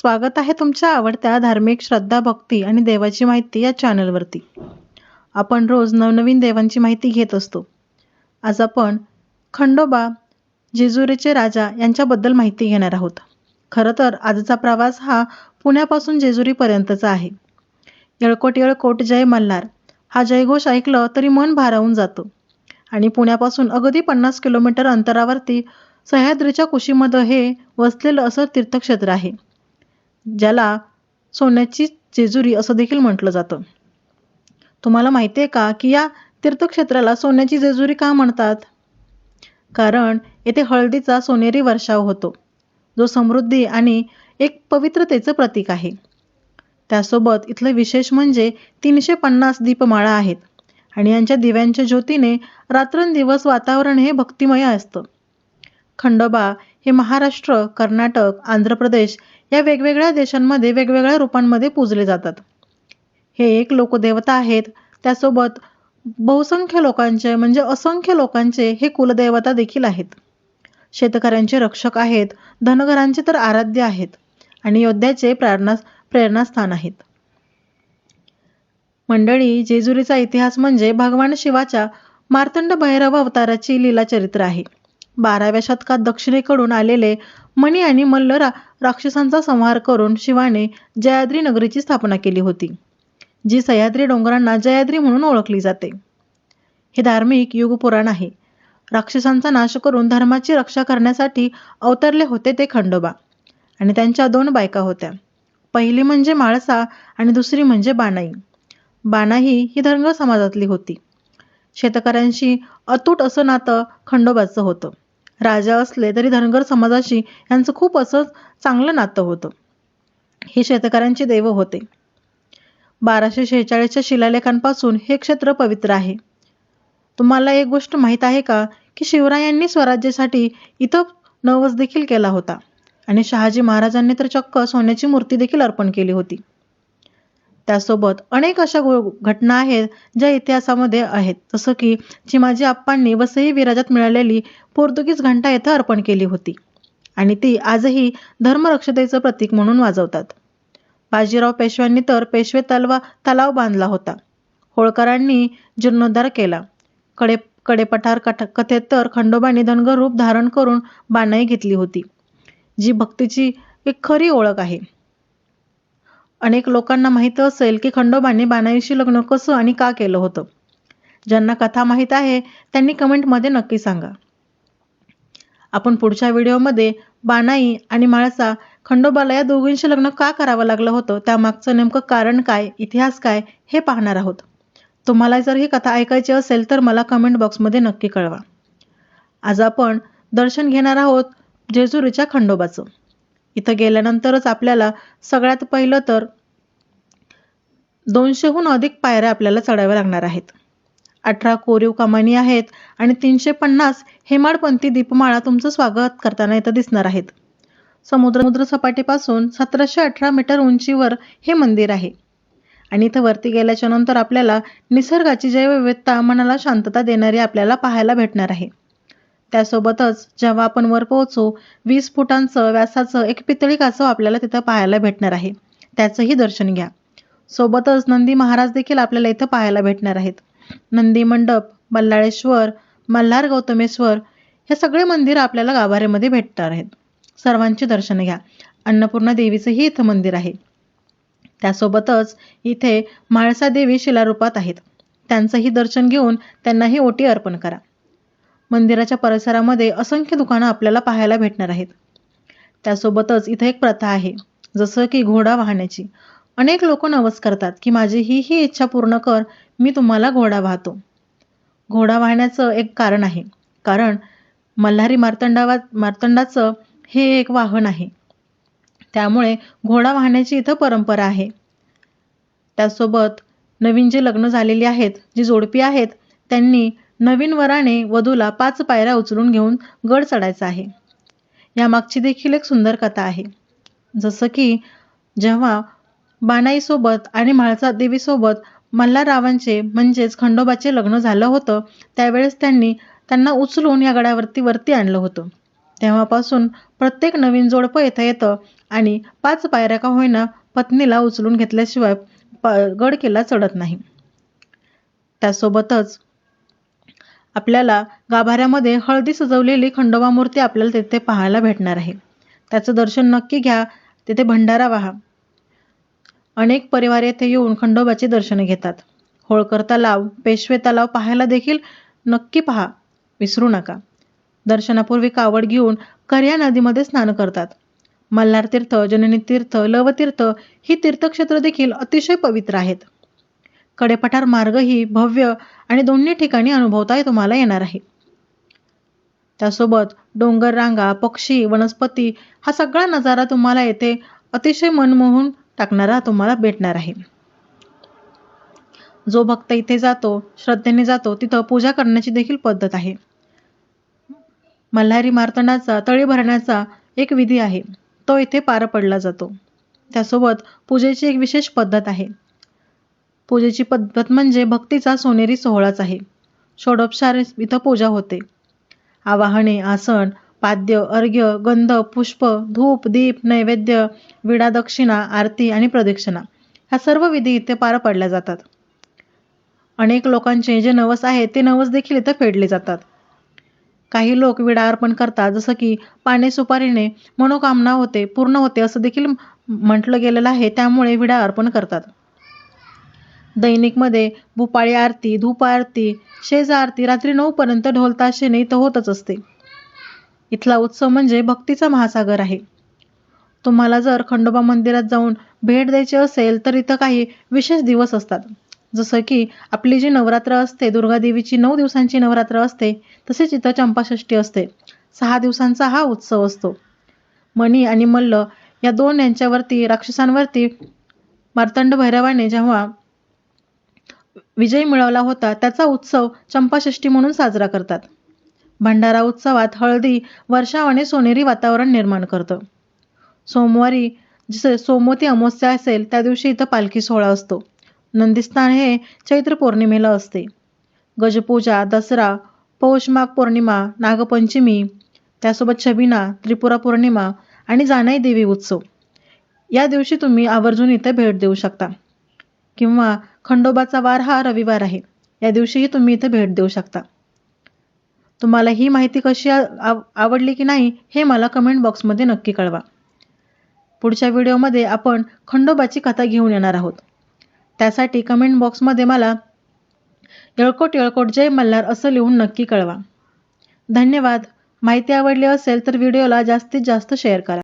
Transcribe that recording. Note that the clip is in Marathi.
स्वागत आहे तुमच्या आवडत्या धार्मिक श्रद्धा भक्ती आणि देवाची माहिती या चॅनलवरती. आपण रोज नवनवीन देवांची माहिती घेत असतो. आज आपण खंडोबा जेजुरीचे राजा यांच्याबद्दल माहिती घेणार आहोत. खरं तर आजचा प्रवास हा पुण्यापासून जेजुरीपर्यंतचा आहे. येळकोट येळकोट जय मल्हार. हा जयघोष ऐकलं तरी मन भारावून जातं. आणि पुण्यापासून अगदी पन्नास किलोमीटर अंतरावरती सह्याद्रीच्या कुशीमध्ये हे वसलेलं असं तीर्थक्षेत्र आहे. ज्याला सोन्याची जेजुरी असं देखील म्हटलं जातं. तुम्हाला माहिती आहे का की या तीर्थक्षेत्राला सोन्याची जेजुरी का म्हणतात? कारण येथे हळदीचा सोनेरी वर्षाव होतो. जो समृद्धी आणि एक पवित्रतेचं प्रतीक आहे. त्यासोबत इथलं विशेष म्हणजे तीनशे पन्नास दीपमाळा आहेत आणि यांच्या दिव्यांच्या ज्योतीने रात्रंदिवस वातावरण हे भक्तिमय असतं. खंडोबा हे महाराष्ट्र कर्नाटक आंध्र प्रदेश या वेगवेगळ्या देशांमध्ये वेगवेगळ्या रूपांमध्ये पूजले जातात. हे एक लोकदेवता आहेत. त्यासोबत बहुसंख्य लोकांचे म्हणजे असंख्य लोकांचे हे कुलदेवता देखील आहेत. शेतकऱ्यांचे रक्षक आहेत. धनगरांचे तर आराध्य आहेत. आणि योद्ध्याचे प्रेरणा प्रेरणास्थान आहेत. मंडळी जेजुरीचा इतिहास म्हणजे भगवान शिवाच्या मार्तंड भैरव अवताराची लीला चरित्र आहे. बाराव्या शतकात दक्षिणेकडून आलेले मणी आणि मल्ल रा राक्षसांचा संहार करून शिवाने जयाद्री नगरीची स्थापना केली होती जी सह्याद्री डोंगरांना जयाद्री म्हणून ओळखली जाते. हे धार्मिक युगपुराण आहे. राक्षसांचा नाश करून धर्माची रक्षा करण्यासाठी अवतरले होते ते खंडोबा आणि त्यांच्या दोन बायका होत्या. पहिली म्हणजे माळसा आणि दुसरी म्हणजे बाणाई. बानाई ही धनगर समाजातली होती. शेतकऱ्यांशी अतूट असं नातं खंडोबाचं होतं. राजा असले तरी धनगर समाजाशी यांचं खूप असं चांगलं नातं होतं. हे शेतकऱ्यांचे देव होते. बाराशे शेहेचाळीसच्या शिलालेखांपासून हे क्षेत्र पवित्र आहे. तुम्हाला एक गोष्ट माहीत आहे का? की शिवरायांनी स्वराज्यासाठी इथं नवस देखील केला होता. आणि शहाजी महाराजांनी तर चक्क सोन्याची मूर्ती देखील अर्पण केली होती. त्यासोबत अनेक अशा घटना आहेत ज्या इतिहासामध्ये आहेत. जसं की चिमाजी आप्पांनी वसई विराजात मिळालेली पोर्तुगीज घंटा येथे अर्पण केली होती. आणि ती आजही धर्मरक्षतेचं प्रतीक म्हणून वाजवतात. बाजीराव पेशव्यांनी तर पेशवे तलवा तलाव बांधला होता. होळकरांनी जीर्णोद्धार केला. कडे कडेपठार कथ कथेत तर खंडोबांनी धनगर रूप धारण करून बाणाई घेतली होती. जी भक्तीची एक खरी ओळख आहे. अनेक लोकांना माहीत असेल की खंडोबांनी बानाईशी लग्न कसं आणि का केलं होतं. ज्यांना कथा माहीत आहे त्यांनी कमेंटमध्ये नक्की सांगा. आपण पुढच्या व्हिडिओमध्ये बानाई आणि माळसा खंडोबाला या दोघींशी लग्न का करावं लागलं होतं त्यामागचं नेमकं कारण काय इतिहास काय हे पाहणार आहोत. तुम्हाला जर ही कथा ऐकायची असेल तर मला कमेंट बॉक्समध्ये नक्की कळवा. आज आपण दर्शन घेणार आहोत जेजुरीच्या खंडोबाचं. इथं गेल्यानंतरच आपल्याला सगळ्यात पहिलं तर दोनशेहून अधिक पायऱ्या आपल्याला चढाव्या लागणार आहेत. अठरा कोरीव कमानी आहेत आणि तीनशे पन्नास हेमाडपंथी दीपमाळा तुमचं स्वागत करताना इथं दिसणार आहेत. समुद्र सपाटीपासून सतराशे अठरा मीटर उंचीवर हे मंदिर आहे. आणि इथं वरती गेल्याच्यानंतर आपल्याला निसर्गाची जैवविविधता मनाला शांतता देणारी आपल्याला पाहायला भेटणार आहे. त्यासोबतच जेव्हा आपण वर पोहोचू वीस फुटांचं व्यासाचं एक पितळी कासव आपल्याला तिथं पाहायला भेटणार आहे. त्याचंही दर्शन घ्या. सोबतच नंदी महाराज देखील आपल्याला इथं पाहायला भेटणार आहेत. नंदी मंडप बल्लाळेश्वर मल्हार गौतमेश्वर हे सगळे मंदिर आपल्याला गाभाऱ्यामध्ये भेटणार आहेत. सर्वांची दर्शन घ्या. अन्नपूर्णा देवीचंही इथं मंदिर आहे. त्यासोबतच इथे म्हाळसा देवी शिलारूपात आहेत. त्यांचंही दर्शन घेऊन त्यांनाही ओटी अर्पण करा. मंदिराच्या परिसरामध्ये असंख्य दुकानं आपल्याला पाहायला भेटणार आहेत. त्यासोबतच इथे एक प्रथा आहे जसं की घोडा वाहण्याची. अनेक लोक नवस करतात की माझी ही ही इच्छा पूर्ण कर मी तुम्हाला घोडा वाहतो. घोडा वाहण्याचं एक कारण आहे कारण मल्हारी मार्तंडावा मार्तंडाचं हे एक वाहन आहे. त्यामुळे घोडा वाहण्याची इथं परंपरा आहे. त्यासोबत नवीन जे लग्न झालेली आहेत जी जोडपी आहेत त्यांनी नवीन वराने वधूला पाच पायऱ्या उचलून घेऊन गड चढायचा आहे. यामागची देखील एक सुंदर कथा आहे. जसं की जेव्हा बाणाईसोबत आणि म्हाळसा देवीसोबत मल्हाररावांचे म्हणजेच खंडोबाचे लग्न झालं होतं त्यावेळेस त्यांनी त्यांना उचलून या गडावरती वरती आणलं होतं. तेव्हापासून प्रत्येक नवीन जोडपं येतं येतं आणि पाच पायऱ्या का होईना पत्नीला उचलून घेतल्याशिवाय प गड किल्ला चढत नाही. त्यासोबतच आपल्याला गाभाऱ्यामध्ये हळदी सजवलेली खंडोबा मूर्ती आपल्याला तिथे पाहायला भेटणार आहे. त्याचं दर्शन नक्की घ्या. तिथे भंडारा वाहा अनेक परिवार येथे येऊन खंडोबाचे दर्शन घेतात. होळकर तलाव पेशवे तलाव पाहायला देखील नक्की पहा. विसरू नका. दर्शनापूर्वी कावड घेऊन कर्या नदीमध्ये स्नान करतात. मल्हार तीर्थ जननी तीर्थ लवतीर्थ ही तीर्थक्षेत्र देखील अतिशय पवित्र आहेत. कडेपठार मार्गही भव्य आणि दोन्ही ठिकाणी अनुभवता तुम्हाला येणार आहे. त्यासोबत डोंगर रांगा पक्षी वनस्पती हा सगळा नजारा तुम्हाला येथे अतिशय मनमोहून टाकणारा तुम्हाला भेटणार आहे. जो भक्त इथे जातो श्रद्धेने जातो तिथं पूजा करण्याची देखील पद्धत आहे. मल्हारी मार्तंडाचा तळी भरण्याचा एक विधी आहे. तो इथे पार पडला जातो. त्यासोबत पूजेची एक विशेष पद्धत आहे. पूजेची पद्धत म्हणजे भक्तीचा सोनेरी सोहळाच आहे. षोडोपचार इथं पूजा होते. आवाहने आसन पाद्य अर्घ्य गंध पुष्प धूप दीप नैवेद्य विडा दक्षिणा आरती आणि प्रदक्षिणा ह्या सर्व विधी इथे पार पडल्या जातात. अनेक लोकांचे जे नवस आहे ते नवस देखील इथं फेडले जातात. काही लोक विडा अर्पण करतात जसं की पाने सुपारीने मनोकामना होते पूर्ण होते असं देखील म्हटलं गेलेलं आहे त्यामुळे विडा अर्पण करतात. दैनिकमध्ये भूपाळी आरती धूप आरती शेज आरती रात्री नऊपर्यंत ढोलताशेने इथं होतच असते. इथला उत्सव म्हणजे भक्तीचा महासागर आहे. तुम्हाला जर खंडोबा मंदिरात जाऊन भेट द्यायची असेल तर इथं काही विशेष दिवस असतात. जसं की आपली जी नवरात्र असते दुर्गा देवीची नऊ दिवसांची नवरात्र असते तसेच इथं चंपाषष्ठी असते. सहा दिवसांचा हा उत्सव असतो. मणी आणि मल्ल या दोन यांच्यावरती राक्षसांवरती मार्तंड भैरवाने जेव्हा विजय मिळवला होता त्याचा उत्सव चंपाषष्ठी म्हणून साजरा करतात. भंडारा उत्सवात हळदी वर्षावाने सोनेरी वातावरण निर्माण करतं. सोमवारी जसे सोमवती अमावस्या असेल त्या दिवशी इथं पालखी सोहळा असतो. नंदीस्थान हे चैत्र पौर्णिमेला असते. गजपूजा दसरा पौषमाघ पौर्णिमा नागपंचमी त्यासोबत छबिना त्रिपुरा पौर्णिमा आणि जानाई देवी उत्सव. या दिवशी तुम्ही आवर्जून इथे भेट देऊ शकता. किंवा खंडोबाचा वार हा रविवार आहे. या दिवशीही तुम्ही इथे भेट देऊ शकता. तुम्हाला ही माहिती कशी आवडली की नाही हे मला कमेंट बॉक्समध्ये नक्की कळवा. पुढच्या व्हिडिओमध्ये आपण खंडोबाची कथा घेऊन येणार आहोत. त्यासाठी कमेंट बॉक्समध्ये मला येळकोट येळकोट जय मल्हार असं लिहून नक्की कळवा. धन्यवाद. माहिती आवडली असेल तर व्हिडिओला जास्तीत जास्त शेअर करा.